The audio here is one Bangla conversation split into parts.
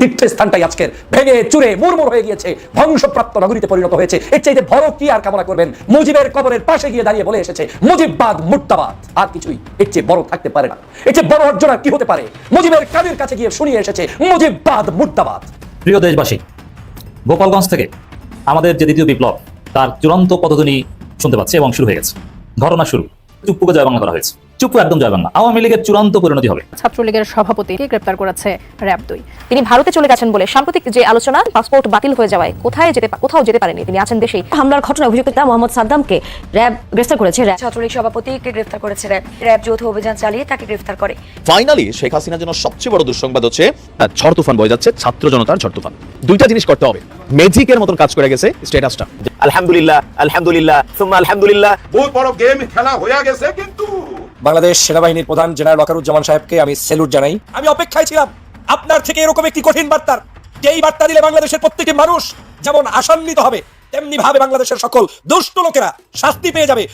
তীর্থস্থানটাই আজকের ভেঙে চুরে মুরমুর হয়ে গিয়েছে, ধ্বংসপ্রাপ্ত নগরীতে পরিণত হয়েছে। এর চাইতে বড় কি আর কামনা করবেন? মুজিবের কবরের পাশে গিয়ে দাঁড়িয়ে বলে এসেছে, মুজিববাদ মুর্দাবাদ। আর কিছুই এর চেয়ে বড় থাকতে পারে না। এর চেয়ে বড় অর্জন আর কি হতে পারে? মুজিবের কাদের কাছে গিয়ে শুনিয়ে এসেছে, মুজিববাদ মুর্তাবাদ প্রিয় দেশবাসী, গোপালগঞ্জ থেকে আমাদের যে দ্বিতীয় বিপ্লব, তার চূড়ান্ত পদধ্বনি শুনতে পাচ্ছি এবং শুরু হয়ে গেছে। ঘটনা শুরু। চুপ্পুকে জয় বাংলা করা হয়েছে। চুপ্পু একদম জয় বাংলা আওয়ামী লীগের চূড়ান্ত পরিণতি হবে। ছাত্রলীগের সভাপতিকে গ্রেপ্তার করেছে র্যাব দুই। তিনি ভারতে চলে গেছেন বলে সাম্প্রতিক যে আলোচনা পাসপোর্ট বাতিল হয়ে যাওয়ায় কোথায় যেতে কোথাও যেতে পারেনি। তিনি আছেন দেশেই। হামলার ঘটনা অভিযুক্ত মোহাম্মদ সাদ্দামকে র্যাব গ্রেফতার করেছে। র্যাব ছাত্রলীগ সভাপতিকে গ্রেফতার করেছে র্যাব। র্যাব যৌথ অভিযান চালিয়ে তাকে গ্রেফতার করে। ফাইনালি শেখ হাসিনার জন্য সবচেয়ে বড় দুঃসংবাদ হচ্ছে ঝড় তুফান বয়ে যাচ্ছে ছাত্র জনতার ঝড় তুফান। দুইটা জিনিস করতে হবে। ম্যাজিকের মতন কাজ করে গেছে স্ট্যাটাসটা। আলহামদুলিল্লাহ আলহামদুলিল্লাহ সুম্মা আলহামদুলিল্লাহ। বহুত বড় গেম খেলা হয়ে গেছে কিন্তু বাংলাদেশ সেনাবাহিনীর প্রধান জেনারেল ওয়াকারুজ্জামান সাহেবকে আমি সেলুট জানাই। আমি অপেক্ষায় ছিলাম। আপনার থেকে এরকম একটি কঠিন বার্তার যেই বার্তা দিলে বাংলাদেশের প্রত্যেকটি মানুষ যেমন আসান্বিত হবে তেমনি ভাবে বাংলাদেশের সকল দুষ্ট লোকেরা শাস্তি পেয়ে যাবে।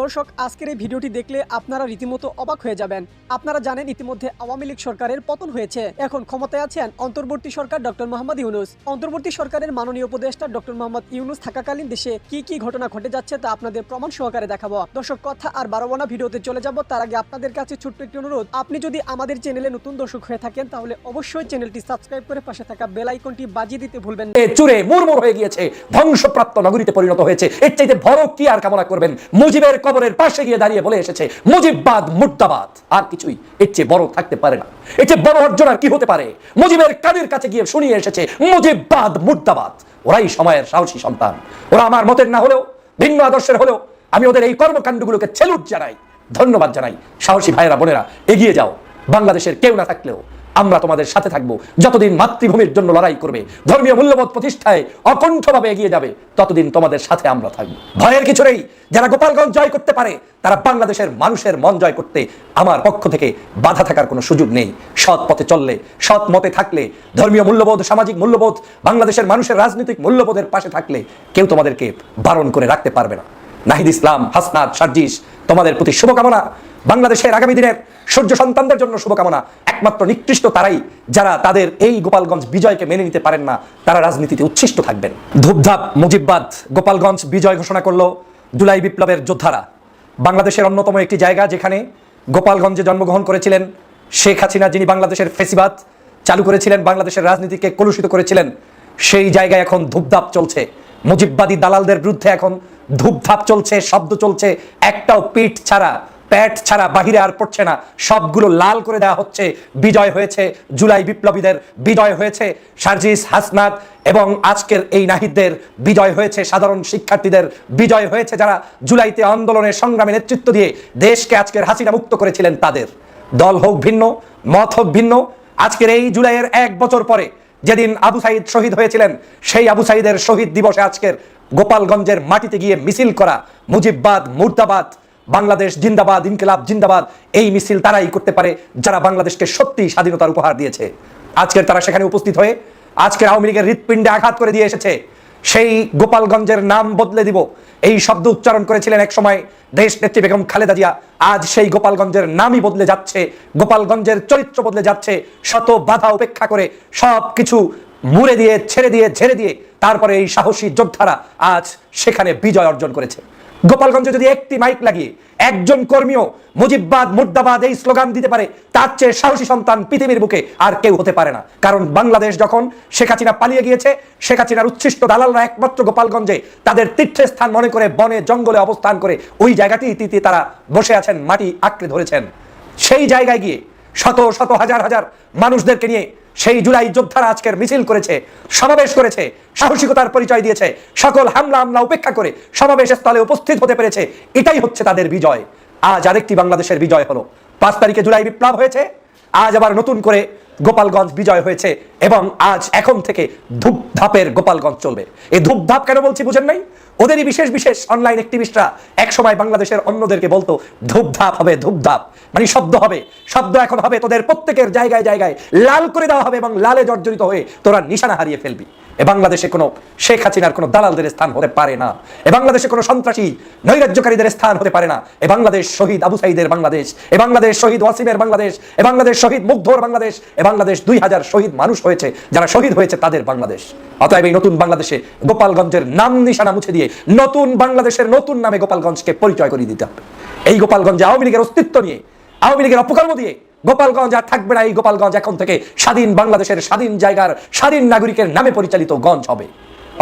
দর্শক, আজকের এই ভিডিওটি দেখলে আপনারা রীতিমতো অবাক হয়ে যাবেন। আপনারা জানেন ইতিমধ্যে আওয়ামী লীগ সরকারের পতন হয়েছে। এখন ক্ষমতায় আছেন অন্তর্বর্তী সরকার ডক্টর মোহাম্মদ ইউনুস। অন্তর্বর্তী সরকারের মাননীয় উপদেষ্টা ডক্টর মোহাম্মদ ইউনুস থাকাকালীন দেশে কি কি ঘটনা ঘটে যাচ্ছে তা আপনাদের প্রমাণ সহকারে দেখাবো। দর্শক, কথা আর বারো না ভিডিওতে চলে যাব। তার আগে আপনাদের কাছে ছোট্ট একটি অনুরোধ। আপনি যদি আমাদের চ্যানেলে নতুন দর্শক হয়ে থাকেন, তাহলে অবশ্যই চ্যানেলটি সাবস্ক্রাইব করে পাশে থাকা বেল আইকনটি বাজিয়ে দিতে ভুলবেন না। চুরে মুরমুর হয়ে গিয়েছে। ধ্বংসপ্রাপ্ত নগরীতে পরিণত হয়েছে। এর চাইতে বড় কি আর কামনা করবেন? মুজিবের কবরের পাশে গিয়ে দাঁড়িয়ে বলে এসেছে, মুজিববাদ, মুর্দাবাদ। আর কিছুই এর চেয়ে বড় থাকতে পারে না। এর চেয়ে বড় অর্জন আর কি হতে পারে? মুজিবের কাদের কাছে গিয়ে শুনিয়ে এসেছে, মুজিববাদ, মুর্দাবাদ। ওরাই সময়ের সাহসী সন্তান। ওরা আমার মতের না হলেও, ভিন্ন আদর্শের হলেও, আমি ওদের এই কর্মকাণ্ডগুলোকে ছেলুট জানাই, ধন্যবাদ জানাই। সাহসী ভাইয়েরা, বোনেরা, এগিয়ে যাও। বাংলাদেশের কেউ না থাকলেও আমরা তোমাদের সাথে থাকব। যতদিন মাতৃভূমির জন্য লড়াই করবে, ধর্মীয় মূল্যবোধ প্রতিষ্ঠায় অকণ্ঠভাবে এগিয়ে যাবে, ততদিন তোমাদের সাথে আমরা থাকব। ভয়ের কিছু নেই। যারা গোপালগঞ্জ জয় করতে পারে, তারা বাংলাদেশের মানুষের মন জয় করতে আমার পক্ষ থেকে বাধা থাকার কোনো সুযোগ নেই। সৎ পথে চললে, সৎ মতে থাকলে, ধর্মীয় মূল্যবোধ, সামাজিক মূল্যবোধ, বাংলাদেশের মানুষের রাজনৈতিক মূল্যবোধের পাশে থাকলে কেউ তোমাদেরকে বারণ করে রাখতে পারবে না। নাহিদ ইসলাম, হাসনাত, সার্জিস, তোমাদের প্রতি শুভকামনা। বাংলাদেশের আগামী দিনের সূর্য সন্তানদের জন্য শুভকামনা। একমাত্র নিকৃষ্ট তারাই যারা তাদের এই গোপালগঞ্জ বিজয়কে মেনে নিতে পারেন না, তারা রাজনীতিতে উচ্ছিষ্ট থাকবেন। ধূপধাপ মুজিববাদ গোপালগঞ্জ বিজয় ঘোষণা করল জুলাই বিপ্লবের যোদ্ধারা। বাংলাদেশের অন্যতম একটি জায়গা যেখানে গোপালগঞ্জে জন্মগ্রহণ করেছিলেন শেখ হাসিনা, যিনি বাংলাদেশের ফেসিবাদ চালু করেছিলেন, বাংলাদেশের রাজনীতিকে কলুষিত করেছিলেন। সেই জায়গায় এখন ধূপধাপ চলছে। মুজিববাদী দালালদের বিরুদ্ধে এখন ধূপধাপ চলছে, শব্দ চলছে। একটাও পিঠ ছাড়া, প্যাট ছাড়া বাহিরে আর পড়ছে না। সবগুলো লাল করে দেওয়া হচ্ছে। বিজয় হয়েছে জুলাই বিপ্লবীদের, বিজয় হয়েছে সার্জিস হাসনাত এবং আজকের এই নাহিদদের বিজয় হয়েছে সাধারণ শিক্ষার্থীদের। বিজয় হয়েছে যারা জুলাইতে আন্দোলনের সংগ্রামে নেতৃত্ব দিয়ে দেশকে আজকের হাসিনা মুক্ত করেছিলেন তাদের। দল হোক ভিন্ন, মত হোক ভিন্ন, আজকের এই জুলাইয়ের এক বছর পরে যেদিন আবু সাইদ শহীদ হয়েছিলেন, সেই আবু সাইদের শহীদ দিবসে আজকের গোপালগঞ্জের মাটিতে গিয়ে মিছিল করা মুজিববাদ, মুর্দাবাদ, বাংলাদেশ জিন্দাবাদ, ইনকিলাব জিন্দাবাদ, এই মিছিল তারাই করতে পারে যারা বাংলাদেশকে সত্যি স্বাধীনতার উপহার দিয়েছে। আজকের তারা সেখানে উপস্থিত হয়ে আজকের আওয়ামী লীগের হৃৎপিণ্ডে আঘাত করে দিয়ে এসেছে। সেই গোপালগঞ্জের নাম বদলে দিব। এই শব্দ উচ্চারণ করেছিলেন এক সময় দেশ নেত্রী বেগম খালেদা জিয়া। আজ সেই গোপালগঞ্জের নামই বদলে যাচ্ছে, গোপালগঞ্জের চরিত্র বদলে যাচ্ছে। শত বাধা উপেক্ষা করে সব কিছু মুড়ে দিয়ে, ছেড়ে দিয়ে, ঝেড়ে দিয়ে তারপরে এই সাহসী যোদ্ধারা আজ সেখানে বিজয় অর্জন করেছে। গোপালগঞ্জে যদি একটি মাইক লাগিয়ে একজন কর্মীও মুজিববাদ, মুর্দাবাদ এই স্লোগান দিতে পারে, তার চেয়ে সাহসী সন্তান পৃথিবীর বুকে আর কেউ হতে পারে না। কারণ বাংলাদেশ যখন শেখ হাসিনা পালিয়ে গিয়েছে, শেখ হাসিনার উচ্ছিষ্ট দালালরা একমাত্র গোপালগঞ্জে তাদের তীর্থস্থান মনে করে বনে, জঙ্গলে অবস্থান করে ওই জায়গাটিতে তারা বসে আছেন, মাটি আঁকড়ে ধরেছেন। সেই জায়গায় গিয়ে শত শত, হাজার হাজার মানুষদেরকে নিয়ে সেই জুলাই যোদ্ধারা আজকের মিছিল করেছে, সমাবেশ করেছে, সাহসিকতার পরিচয় দিয়েছে, সকল হামলা হামলা উপেক্ষা করে সমাবেশ স্থলে উপস্থিত হতে পেরেছে, এটাই হচ্ছে তাদের বিজয়। আজ আরেকটি বাংলাদেশের বিজয় হলো। পাঁচ তারিখে জুলাই বিপ্লব হয়েছে, আজ আবার নতুন করে গোপালগঞ্জ বিজয় হয়েছে। এবং আজ এখন থেকে ধূপধাপের গোপালগঞ্জ চলবে। এই ধূপধাপ কেন বলছি বুঝেন নাই? ওদেরই বিশেষ বিশেষ অনলাইন অ্যাক্টিভিস্টরা একসময় বাংলাদেশের অন্যদেরকে বলতো, ধূপধাপ হবে, ধূপধাপ। মানে শব্দ হবে। শব্দ এখন হবে তোদের প্রত্যেকের জায়গায় জায়গায় লাল করে দেওয়া হবে এবং লালে জর্জরিত হয়ে তোরা নিশানা হারিয়ে ফেলবি। এ বাংলাদেশে কোনো শেখ হাসিনার কোনো দালালদের স্থান হতে পারে না। এ বাংলাদেশে কোনো সন্ত্রাসী নৈরাজ্যকারীদের স্থান হতে পারে না। এ বাংলাদেশ শহীদ আবু সাইদের বাংলাদেশ। এ বাংলাদেশ শহীদ ওয়াসিমের বাংলাদেশ। এ বাংলাদেশ শহীদ মুগ্ধর বাংলাদেশ। এ বাংলাদেশ দুই হাজার শহীদ মানুষ হয়ে হয়েছে, যারা শহীদ হয়েছে তাদের বাংলাদেশ। অতএব এই নতুন বাংলাদেশে গোপালগঞ্জের নাম নিশানা মুছে দিয়ে নতুন বাংলাদেশের নতুন নামে গোপালগঞ্জকে পরিচয় করিয়ে দিতে হবে। এই গোপালগঞ্জে আওয়ামী লীগের অস্তিত্ব নিয়ে, আওয়ামী লীগের অপকর্ম দিয়ে গোপালগঞ্জ আর থাকবে না, এই গোপালগঞ্জ এখন থেকে স্বাধীন বাংলাদেশের স্বাধীন জায়গার স্বাধীন নাগরিকের নামে পরিচালিত গঞ্জ হবে।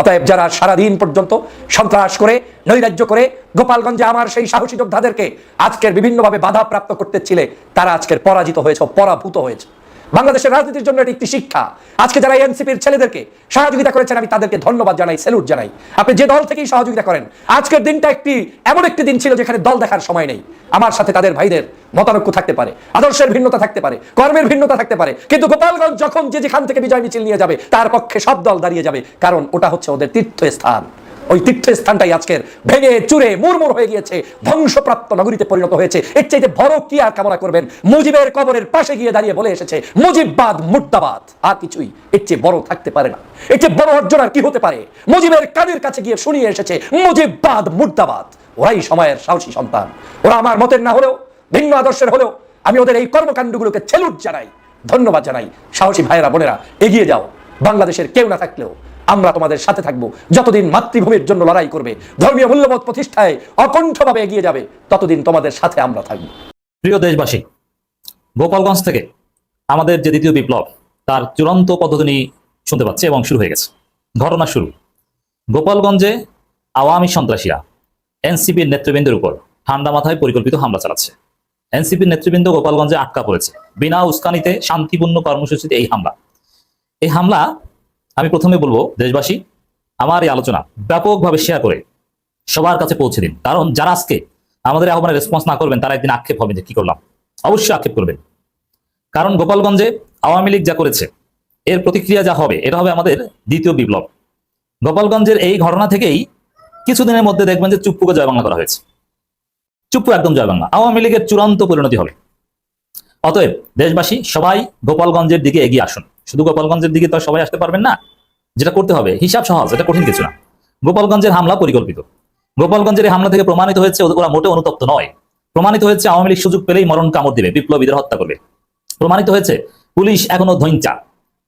অতএব যারা সারাদিন পর্যন্ত সন্ত্রাস করে, নৈরাজ্য করে, গোপালগঞ্জে আমার সেই সাহসী যোদ্ধাদেরকে আজকের বিভিন্নভাবে বাধা প্রাপ্ত করতে ছিলে, তারা আজকের পরাজিত হয়েছে, পরাভূত হয়েছে। বাংলাদেশের রাজনীতির জন্য এটি একটি শিক্ষা। আজকে যারা এনসিপির ছেলেদেরকে সহযোগিতা করেছেন, আমি তাদেরকে ধন্যবাদ জানাই স্যালুট জানাই। আপনি যে দল থেকেই সহযোগিতা করেন, আজকের দিনটা একটি, এমন একটি দিন ছিল যেখানে দল দেখার সময় নেই। আমার সাথে তাদের ভাইদের মতানৈক্য থাকতে পারে, আদর্শের ভিন্নতা থাকতে পারে, কর্মের ভিন্নতা থাকতে পারে, কিন্তু গোপালগঞ্জ যখন যে যেখান থেকে বিজয় মিছিল নিয়ে যাবে, তার পক্ষে সব দল দাঁড়িয়ে যাবে, কারণ ওটা হচ্ছে ওদের তীর্থস্থান। ওই তীর্থস্থানটাই আজকের ভেঙে চুরে মুরমুর হয়ে গিয়েছে, ধ্বংসপ্রাপ্ত নগরীতে পরিণত হয়েছে। এর চাইতে বড় কি আর কামনা করবেন? মুজিবের কবরের পাশে গিয়ে দাঁড়িয়ে বলে এসেছে, মুজিববাদ মুর্দাবাদ, আর কিছুই এর চেয়ে বড় থাকতে পারে না। এর চেয়ে বড় অর্জন আর কি হতে পারে? মুজিবের কানের কাছে গিয়ে শুনিয়ে এসেছে, মুজিববাদ মুর্দাবাদ। ওরাই সময়ের সাহসী সন্তান। ওরা আমার মতের না হলেও, ভিন্ন আদর্শের হলেও, আমি ওদের এই কর্মকাণ্ডগুলোকে ছেলুট জানাই, ধন্যবাদ জানাই। সাহসী ভাইয়েরা, বোনেরা, এগিয়ে যাও। বাংলাদেশের কেউ না থাকলেও আমরা তোমাদের সাথে থাকব। যতদিন মাতৃভূমির জন্য লড়াই করবে, ধর্মীয় মূল্যবোধ প্রতিষ্ঠায় অকণ্ঠভাবে এগিয়ে যাবে, ততদিন তোমাদের সাথে আমরা থাকব। প্রিয় দেশবাসী, গোপালগঞ্জ থেকে আমাদের যে দ্বিতীয় বিপ্লব, তার চূড়ান্ত পদ্ধতি শুনতে পাচ্ছে এবং শুরু হয়ে গেছে। ঘটনা শুরু। গোপালগঞ্জে আওয়ামী সন্ত্রাসীরা এনসিপির নেতৃবৃন্দের উপর ঠান্ডা মাথায় পরিকল্পিত হামলা চালাচ্ছে। এনসিপির নেতৃবৃন্দ গোপালগঞ্জে আটকা পড়েছে। বিনা উস্কানিতে শান্তিপূর্ণ কর্মসূচিতে এই হামলা। এই হামলা, আমি প্রথমে বলব, দেশবাসী, আমার এই আলোচনা ব্যাপকভাবে শেয়ার করে সবার কাছে পৌঁছে দিন। কারণ যারা আজকে আমাদের আহ্বানে রেসপন্স না করবেন, তারা একদিন আক্ষেপ হবে যে কি করলাম। অবশ্যই আক্ষেপ করবেন। কারণ গোপালগঞ্জে আওয়ামী লীগ যা করেছে, এর প্রতিক্রিয়া যা হবে, এটা হবে আমাদের দ্বিতীয় বিপ্লব। গোপালগঞ্জের এই ঘটনা থেকেই কিছুদিনের মধ্যে দেখবেন যে চুপ্পুকে জয় বাংলা করা হয়েছে। চুপ্পু একদম জয় বাংলা আওয়ামী লীগের চূড়ান্ত পরিণতি হবে। অতএব, দেশবাসী, সবাই গোপালগঞ্জের দিকে এগিয়ে আসুন। শুধু গোপালগঞ্জের দিকে তো সবাই আসতে পারবেন না? যেটা করতে হবে, হিসাব সহজ, এটা কঠিন কিছু না। গোপালগঞ্জের হামলা পরিকল্পিত। গোপালগঞ্জের এই হামলা থেকে প্রমাণিত হয়েছে ওরা মোটে অনুতপ্ত নয়। প্রমাণিত হয়েছে আওয়ামী লীগ সুযোগ পেলেই মরণ কামড় দিবে, বিপ্লবীদের হত্যা করবে। প্রমাণিত হয়েছে, পুলিশ এখনও ধৈঞ্চা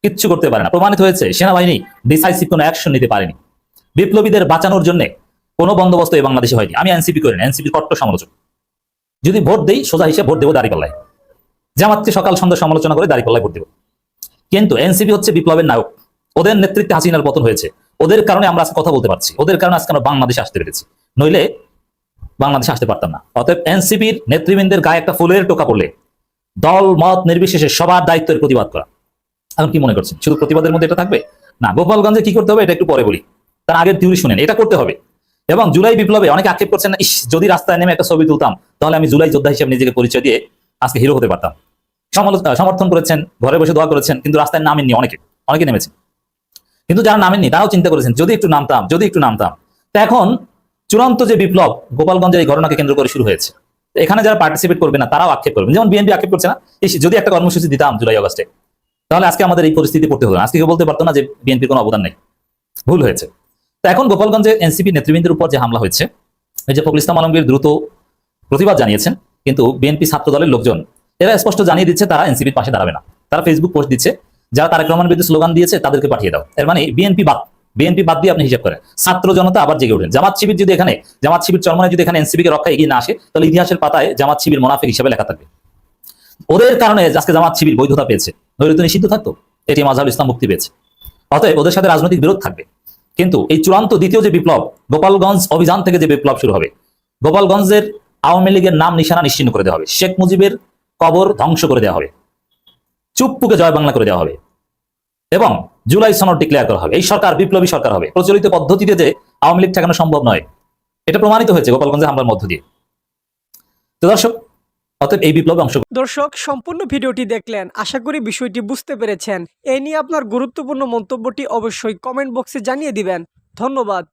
কিচ্ছু করতে পারে না। প্রমাণিত হয়েছে, সেনাবাহিনী ডিসাইসিভ কোনো অ্যাকশন নিতে পারেনি। বিপ্লবীদের বাঁচানোর জন্য কোনো বন্দোবস্ত এই বাংলাদেশে হয়নি। আমি এনসিপি করি না, এনসিপির কট্ট সমালোচক। যদি ভোট দেই, সোজা হিসেবে ভোট দেবো দাঁড়িপাল্লায়। জামাতকে সকাল সন্ধ্যা সমালোচনা করে দাঁড়িপাল্লায় ভোট দেবো। কিন্তু এনসিপি হচ্ছে বিপ্লবের নায়ক। ওদের নেতৃত্বে হাসিনার পতন হয়েছে। ওদের কারণে আমরা আজকে কথা বলতে পারছি। ওদের কারণে আজকে আমরা বাংলাদেশে আসতে পেরেছি। নইলে বাংলাদেশে আসতে পারতাম না। অতএব এনসিপির নেতৃবৃন্দের গায়ে একটা ফুলের টোকা পড়লে দল, মত, নির্বিশেষে সবার দায়িত্বের প্রতিবাদ করা। এখন কি মনে করছেন? শুধু প্রতিবাদের মধ্যে এটা থাকবে? না, গোপালগঞ্জে কি করতে হবে এটা একটু পরে বলি। তার আগের থিওরি শুনেন। এটা করতে হবে। এবং জুলাই বিপ্লবে অনেকে আক্ষেপ করছেন ইস, যদি রাস্তায় নেমে একটা ছবি তুলতাম, তাহলে আমি জুলাই যোদ্ধা হিসেবে নিজেকে পরিচয় দিয়ে আজকে হিরো হতে পারতাম। সমর্থন করেছেন, ঘরে বসে দোয়া করেছেন, কিন্তু রাস্তায় নামেননি অনেকে। অনেকে নেমেছে। কিন্তু যারা নামেননি, তারাও চিন্তা করেছেন, যদি একটু নামতাম, যদি একটু নামতাম। তো এখন চূড়ান্ত যে বিপ্লব, গোপালগঞ্জের এই ঘটনাকে কেন্দ্র করে শুরু হয়েছে। এখানে যারা পার্টিসিপেট করবে না, তারাও আক্ষেপ করবেন যেমন বিএনপি আক্ষেপ করছে না যদি একটা কর্মসূচি দিতাম জুলাই আগস্টে তাহলে আজকে আমাদের এই পরিস্থিতি পড়তে হতো আজকে কেউ বলতে পারতো না যে বিএনপির কোনো অবদান নেই। ভুল হয়েছে। তো এখন গোপালগঞ্জে এনসিপি নেতৃবৃন্দের উপর যে হামলা হয়েছে, এই যে ফখরুল ইসলাম আলমগীর দ্রুত প্রতিবাদ জানিয়েছেন, কিন্তু বিএনপি ছাত্র দলের লোকজন এরা স্পষ্ট জানিয়ে দিচ্ছে তারা এনসিপির পাশে দাঁড়াবে না। তারা ফেসবুক পোস্ট দিচ্ছে, যারা তারেক রহমান বিরুদ্ধে স্লোগান দিয়েছে তাদেরকে পাঠিয়ে দাও। এর মানে বিএনপি বাদ। বিএনপি বাদ দিয়ে আপনি হিসাব করেন। ছাত্র জনতা আবার জেগে ওঠেন। জামাত শিবির যদি এখানে, জামাত শিবির চরমনে যদি এখানে এনসিপি কে রক্ষা এগিয়ে না আসে, তাহলে ইতিহাসের পাতায় জামাত শিবির মোনাফিক হিসেবে লেখা থাকবে। ওদের কারণে আজকে জামাত শিবির বৈধতা পেয়েছে। নইলে তো নিষিদ্ধ থাকতো। এটি মাজহারুল ইসলাম মুক্তি পেয়েছে। অতএব ওদের সাথে রাজনৈতিক বিরোধ থাকবে। কিন্তু এই চূড়ান্ত দ্বিতীয় যে বিপ্লব, গোপালগঞ্জ অভিযান থেকে যে বিপ্লব শুরু হবে, গোপালগঞ্জের আওয়ামী লীগের নাম নিশানা নিশ্চিন্ন করে দেওয়া হবে। শেখ মুজিবের কবর ধ্বংস করে দেওয়া হবে। চুপ্পুকে জয় বাংলা করে দেওয়া হবে এবং জুলাই সনদ ডিক্লেয়ার করা হবে। এই সরকার বিপ্লবী সরকার হবে। প্রচলিত পদ্ধতিতে যে আওয়ামী লীগ ঠেকানো সম্ভব নয়, এটা প্রমাণিত হয়েছে গোপালগঞ্জে হামলার মধ্য দিয়ে। তো দর্শক, অতএব এই বিপ্লবে অংশ দর্শক, সম্পূর্ণ ভিডিওটি দেখলেন। আশা করি বিষয়টি বুঝতে পেরেছেন। এই নিয়ে আপনার গুরুত্বপূর্ণ মন্তব্যটি অবশ্যই কমেন্ট বক্সে জানিয়ে দিবেন। ধন্যবাদ।